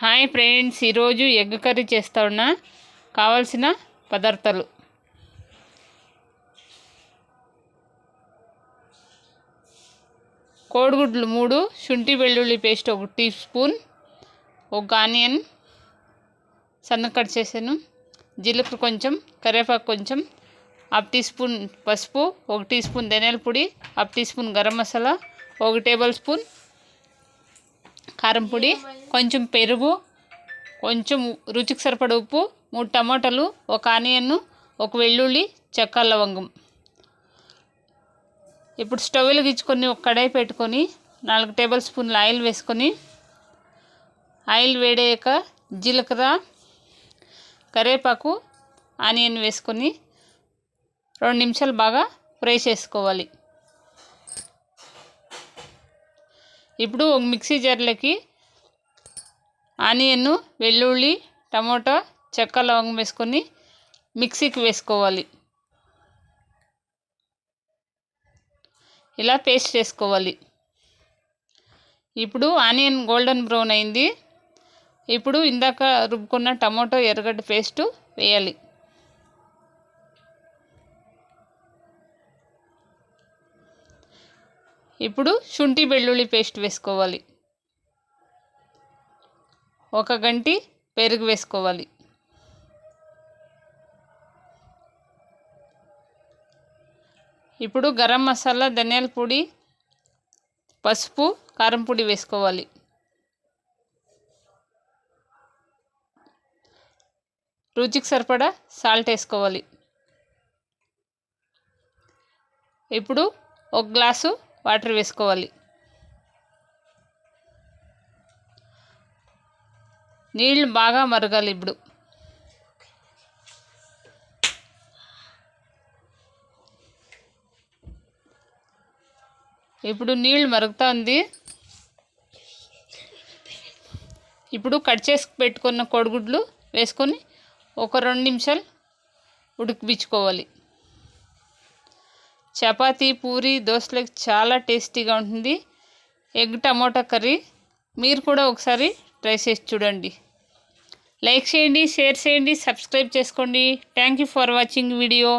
Hi friends ఈరోజు egg curry చేస్తా ఉన్నా కావాల్సిన పదార్థాలు. కోడిగుడ్లు మూడు శుంఠి వెల్లుల్లి పేస్ట్ ఒక టీ స్పూన్ ఒక ఆనియన్ సన్న కట్ చేసాను జీలకర్ర కొంచెం కరివేపాకు కొంచెం హాఫ్ టీ స్పూన్ పసుపు ఒక టీ స్పూన్ ధనియాల పొడి half teaspoon garam masala ఒక టేబుల్ స్పూన్ కారం పొడి కొంచెం పెరుగు కొంచెం రుచికి సరిపడ ఉప్పు మూడు టమాటాలు ఒక ఆనియన్ ఒక వెల్లుల్లి చెక్క లవంగం ఇప్పుడు స్టవ్ వెలిగించుకొని ఒక కడాయి పెట్టుకొని నాలుగు టేబుల్ స్పూన్ల ఆయిల్ వేసుకొని ఆయిల్ వేడయ్యాక జీలకర్ర కరివేపాకు ఆనియన్ వేసుకొని రెండు నిమిషాలు బాగా ఫ్రై చేసుకోవాలి. ఇప్పుడు ఒక మిక్సీ జార్లోకి ఆనియన్ వెల్లుల్లి టమోటా చెక్క లవంగం వేసుకొని మిక్సీకి వేసుకోవాలి. ఇలా పేస్ట్ చేసుకోవాలి. ఇప్పుడు ఆనియన్ గోల్డెన్ బ్రౌన్ అయింది. ఇప్పుడు ఇందాక రుబ్బుకున్న టమాటో ఎర్రగడ్డ పేస్టు వేయాలి. ఇప్పుడు శుంఠి వెల్లుల్లి పేస్ట్ వేసుకోవాలి. ఒక గంటి పెరుగు వేసుకోవాలి. ఇప్పుడు గరం మసాలా ధనియాల పొడి పసుపు కారం పొడి వేసుకోవాలి. రుచికి సరిపడా సాల్ట్ వేసుకోవాలి. ఇప్పుడు ఒక గ్లాసు వాటర్ వేసుకోవాలి. నీళ్ళు బాగా మరగాలి ఇప్పుడు. ఇప్పుడు నీళ్ళు మరుగుతూ ఉంది. ఇప్పుడు కట్ చేసి పెట్టుకున్న కోడిగుడ్లు వేసుకొని ఒక రెండు నిమిషాలు ఉడికిపించుకోవాలి. చపాతీ పూరి దోశలకు చాలా టేస్టీగా ఉంటుంది. ఎగ్ టమోటా కర్రీ మీరు కూడా ఒకసారి ట్రై చేసి చూడండి. లైక్ చేయండి షేర్ చేయండి సబ్స్క్రైబ్ చేసుకోండి. Thank you for watching video.